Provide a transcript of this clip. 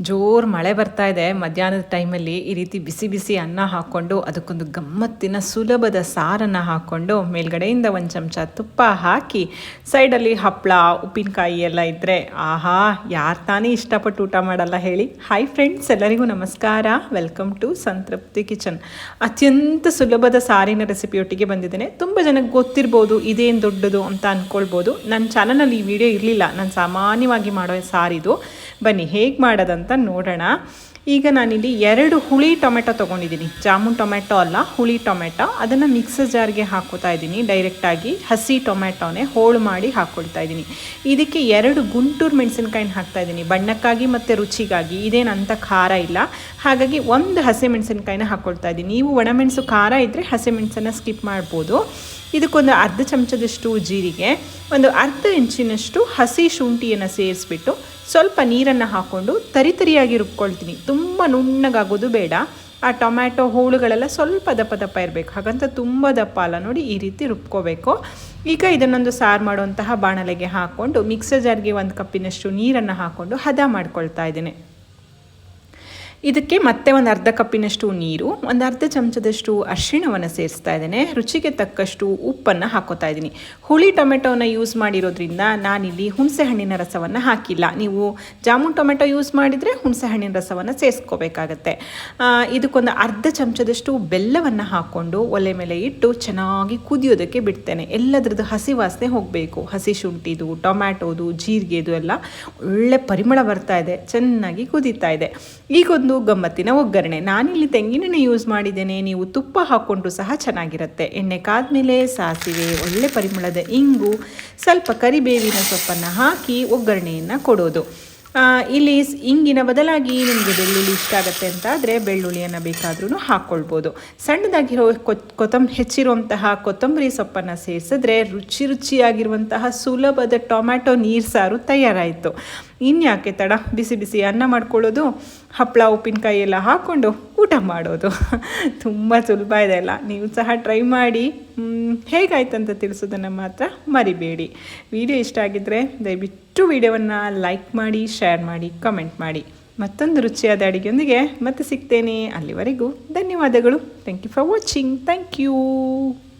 ಜೋರು ಮಳೆ ಬರ್ತಾ ಇದೆ. ಮಧ್ಯಾಹ್ನದ ಟೈಮಲ್ಲಿ ಈ ರೀತಿ ಬಿಸಿ ಬಿಸಿ ಅನ್ನ ಹಾಕ್ಕೊಂಡು ಅದಕ್ಕೊಂದು ಗಮ್ಮತ್ತಿನ ಸುಲಭದ ಸಾರನ್ನು ಹಾಕ್ಕೊಂಡು ಮೇಲ್ಗಡೆಯಿಂದ ಒಂದು ಚಮಚ ತುಪ್ಪ ಹಾಕಿ ಸೈಡಲ್ಲಿ ಹಪ್ಪಳ ಉಪ್ಪಿನಕಾಯಿ ಎಲ್ಲ ಇದ್ದರೆ ಆಹಾ, ಯಾರು ತಾನೇ ಇಷ್ಟಪಟ್ಟು ಊಟ ಮಾಡಲ್ಲ ಹೇಳಿ. ಹಾಯ್ ಫ್ರೆಂಡ್ಸ್ ಎಲ್ಲರಿಗೂ ನಮಸ್ಕಾರ. Welcome to Santrupti kitchen. ಅತ್ಯಂತ ಸುಲಭದ ಸಾರಿನ ರೆಸಿಪಿಯೊಟ್ಟಿಗೆ ಬಂದಿದ್ದೇನೆ. ತುಂಬ ಜನಕ್ಕೆ ಗೊತ್ತಿರ್ಬೋದು, ಇದೇನು ದೊಡ್ಡದು ಅಂತ ಅಂದ್ಕೊಳ್ಬೋದು ನನ್ನ ಚಾನಲಲ್ಲಿ ಈ ವಿಡಿಯೋ ಇರಲಿಲ್ಲ. ನಾನು ಸಾಮಾನ್ಯವಾಗಿ ಮಾಡೋ ಸಾರಿದು. ಬನ್ನಿ, ಹೇಗೆ ಮಾಡೋದಂತ ನೋಡೋಣ. ಈಗ ನಾನಿಲ್ಲಿ ಎರಡು ಹುಳಿ ಟೊಮೆಟೊ ತೊಗೊಂಡಿದ್ದೀನಿ. ಜಾಮೂನ್ ಟೊಮೆಟೊ ಅಲ್ಲ, ಹುಳಿ ಟೊಮೆಟೊ. ಅದನ್ನು ಮಿಕ್ಸರ್ ಜಾರ್ಗೆ ಹಾಕೋತಾ ಇದ್ದೀನಿ. ಡೈರೆಕ್ಟಾಗಿ ಹಸಿ ಟೊಮೆಟೊನೇ ಹೋಳು ಮಾಡಿ ಹಾಕ್ಕೊಳ್ತಾ ಇದ್ದೀನಿ. ಇದಕ್ಕೆ ಎರಡು ಗುಂಟೂರು ಮೆಣಸಿನ್ಕಾಯಿನ ಹಾಕ್ತಾ ಇದ್ದೀನಿ. ಬಣ್ಣಕ್ಕಾಗಿ ಮತ್ತು ರುಚಿಗಾಗಿ. ಇದೇನು ಅಂತ ಖಾರ ಇಲ್ಲ. ಹಾಗಾಗಿ ಒಂದು ಹಸಿ ಮೆಣಸಿನ್ಕಾಯಿನ ಹಾಕ್ಕೊಳ್ತಾ ಇದ್ದೀನಿ. ನೀವು ಒಣಮೆಣಸು ಖಾರ ಇದ್ದರೆ ಹಸಿಮೆಣಸನ್ನು ಸ್ಕಿಪ್ ಮಾಡ್ಬೋದು. ಇದಕ್ಕೊಂದು ಅರ್ಧ ಚಮಚದಷ್ಟು ಜೀರಿಗೆ, ಒಂದು ಅರ್ಧ ಇಂಚಿನಷ್ಟು ಹಸಿ ಶುಂಠಿಯನ್ನು ಸೇರಿಸ್ಬಿಟ್ಟು ಸ್ವಲ್ಪ ನೀರನ್ನು ಹಾಕ್ಕೊಂಡು ತರಿತರಿಯಾಗಿ ರುಬ್ಕೊಳ್ತೀನಿ. ತುಂಬ ನುಣ್ಣಗಾಗೋದು ಬೇಡ. ಆ ಟೊಮ್ಯಾಟೊ ಹೋಳುಗಳೆಲ್ಲ ಸ್ವಲ್ಪ ದಪ್ಪ ದಪ್ಪ ಇರಬೇಕು. ಹಾಗಂತ ತುಂಬ ದಪ್ಪ ಅಲ್ಲ ನೋಡಿ ಈ ರೀತಿ ರುಬ್ಕೋಬೇಕು. ಈಗ ಇದನ್ನೊಂದು ಸಾರು ಮಾಡುವಂತಹ ಬಾಣಲೆಗೆ ಹಾಕ್ಕೊಂಡು ಮಿಕ್ಸರ್ ಜಾರ್ಗೆ ಒಂದು ಕಪ್ಪಿನಷ್ಟು ನೀರನ್ನು ಹಾಕ್ಕೊಂಡು ಹದ ಮಾಡ್ಕೊಳ್ತಾ ಇದ್ದೇನೆ. ಇದಕ್ಕೆ ಮತ್ತೆ ಒಂದು ಅರ್ಧ ಕಪ್ಪಿನಷ್ಟು ನೀರು, ಒಂದು ಅರ್ಧ ಚಮಚದಷ್ಟು ಅರಿಶಿಣವನ್ನು ಸೇರಿಸ್ತಾ ಇದ್ದೇನೆ. ರುಚಿಗೆ ತಕ್ಕಷ್ಟು ಉಪ್ಪನ್ನು ಹಾಕೋತಾ ಇದ್ದೀನಿ. ಹುಳಿ ಟೊಮೆಟೊನ ಯೂಸ್ ಮಾಡಿರೋದ್ರಿಂದ ನಾನಿಲ್ಲಿ ಹುಣಸೆ ಹಣ್ಣಿನ ರಸವನ್ನು ಹಾಕಿಲ್ಲ. ನೀವು ಜಾಮೂನ್ ಟೊಮೆಟೊ ಯೂಸ್ ಮಾಡಿದರೆ ಹುಣಸೆ ಹಣ್ಣಿನ ರಸವನ್ನು ಸೇರಿಸ್ಕೋಬೇಕಾಗತ್ತೆ. ಇದಕ್ಕೊಂದು ಅರ್ಧ ಚಮಚದಷ್ಟು ಬೆಲ್ಲವನ್ನು ಹಾಕ್ಕೊಂಡು ಒಲೆ ಮೇಲೆ ಇಟ್ಟು ಚೆನ್ನಾಗಿ ಕುದಿಯೋದಕ್ಕೆ ಬಿಡ್ತೇನೆ. ಎಲ್ಲದ್ರದ್ದು ಹಸಿ ವಾಸನೆ ಹೋಗಬೇಕು. ಹಸಿ ಶುಂಠಿದು, ಟೊಮ್ಯಾಟೋದು, ಜೀರಿಗೆದು ಎಲ್ಲ ಒಳ್ಳೆ ಪರಿಮಳ ಬರ್ತಾ ಇದೆ. ಚೆನ್ನಾಗಿ ಕುದೀತಾ ಇದೆ. ಈಗೊಂದು ಗಮ್ಮತ್ತಿನ ಒಗ್ಗರಣೆ. ನಾನಿಲ್ಲಿ ತೆಂಗಿನೆಣ್ಣೆ ಯೂಸ್ ಮಾಡಿದ್ದೇನೆ. ನೀವು ತುಪ್ಪ ಹಾಕ್ಕೊಂಡು ಸಹ ಚೆನ್ನಾಗಿರುತ್ತೆ. ಎಣ್ಣೆ ಕಾದ್ಮೇಲೆ ಸಾಸಿವೆ, ಒಳ್ಳೆ ಪರಿಮಳದ ಇಂಗು, ಸ್ವಲ್ಪ ಕರಿಬೇವಿನ ಸೊಪ್ಪನ್ನು ಹಾಕಿ ಒಗ್ಗರಣೆಯನ್ನು ಕೊಡೋದು. ಇಲ್ಲಿ ಇಂಗಿನ ಬದಲಾಗಿ ನಿಮಗೆ ಬೆಳ್ಳುಳ್ಳಿ ಇಷ್ಟ ಆಗುತ್ತೆ ಅಂತ ಆದರೆ ಬೆಳ್ಳುಳ್ಳಿಯನ್ನು ಬೇಕಾದ್ರೂ ಹಾಕ್ಕೊಳ್ಬೋದು ಸಣ್ಣದಾಗಿರೋ ಕೊತ್ತಂಬರಿ ಹೆಚ್ಚಿರುವಂತಹ ಕೊತ್ತಂಬರಿ ಸೊಪ್ಪನ್ನು ಸೇರಿಸಿದ್ರೆ ರುಚಿ ರುಚಿಯಾಗಿರುವಂತಹ ಸುಲಭದ ಟೊಮ್ಯಾಟೊ ನೀರು ಸಾರು ತಯಾರಾಯಿತು. ಇನ್ಯಾಕೆ ತಡ? ಬಿಸಿ ಬಿಸಿ ಅನ್ನ ಮಾಡ್ಕೊಳ್ಳೋದು ಹಪ್ಪಳ ಉಪ್ಪಿನಕಾಯಿ ಎಲ್ಲ ಹಾಕ್ಕೊಂಡು ಊಟ ಮಾಡೋದು. ತುಂಬ ಸುಲಭ ಇದೆ ಅಲ್ಲ. ನೀವು ಸಹ ಟ್ರೈ ಮಾಡಿ. ಹೇಗಾಯ್ತಂತ ತಿಳಿಸೋದನ್ನು ಮಾತ್ರ ಮರಿಬೇಡಿ. ವಿಡಿಯೋ ಇಷ್ಟ ಆಗಿದ್ದರೆ ದಯವಿಟ್ಟು ವಿಡಿಯೋವನ್ನು ಲೈಕ್ ಮಾಡಿ ಶೇರ್ ಮಾಡಿ ಕಮೆಂಟ್ ಮಾಡಿ. ಮತ್ತೊಂದು ರುಚಿಯಾದ ಅಡುಗೆಯೊಂದಿಗೆ ಮತ್ತೆ ಸಿಗ್ತೇನೆ. ಅಲ್ಲಿವರೆಗೂ ಧನ್ಯವಾದಗಳು. Thank you for watching thank you